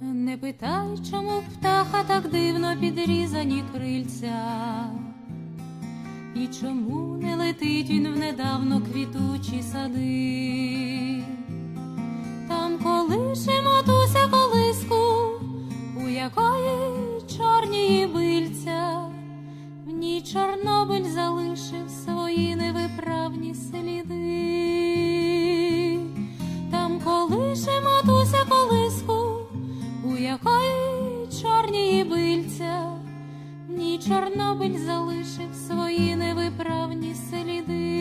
Не питай, чому птаха так дивно підрізані крильця, і чому не летить він в недавно квітучі сади, там колише туся колиску, у якої чорні бильця, в ній Чорнобиль залишив свої невиправні сліди. В ній Чорнобиль залишив свої невиправні сліди.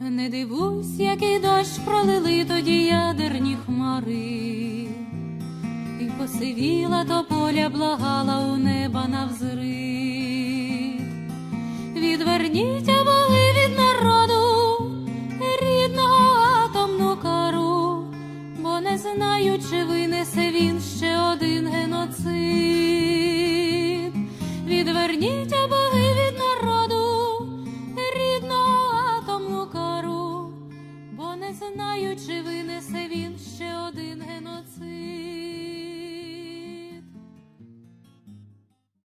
Не дивусь, який дощ пролили тоді ядерні хмари, і посивіла тополя, благала у неба навзрит. Відверніть не чи винесе він ще один геноцид. Відверніть боги від народу, рідного атомну кару, бо не знаю, чи винесе він ще один.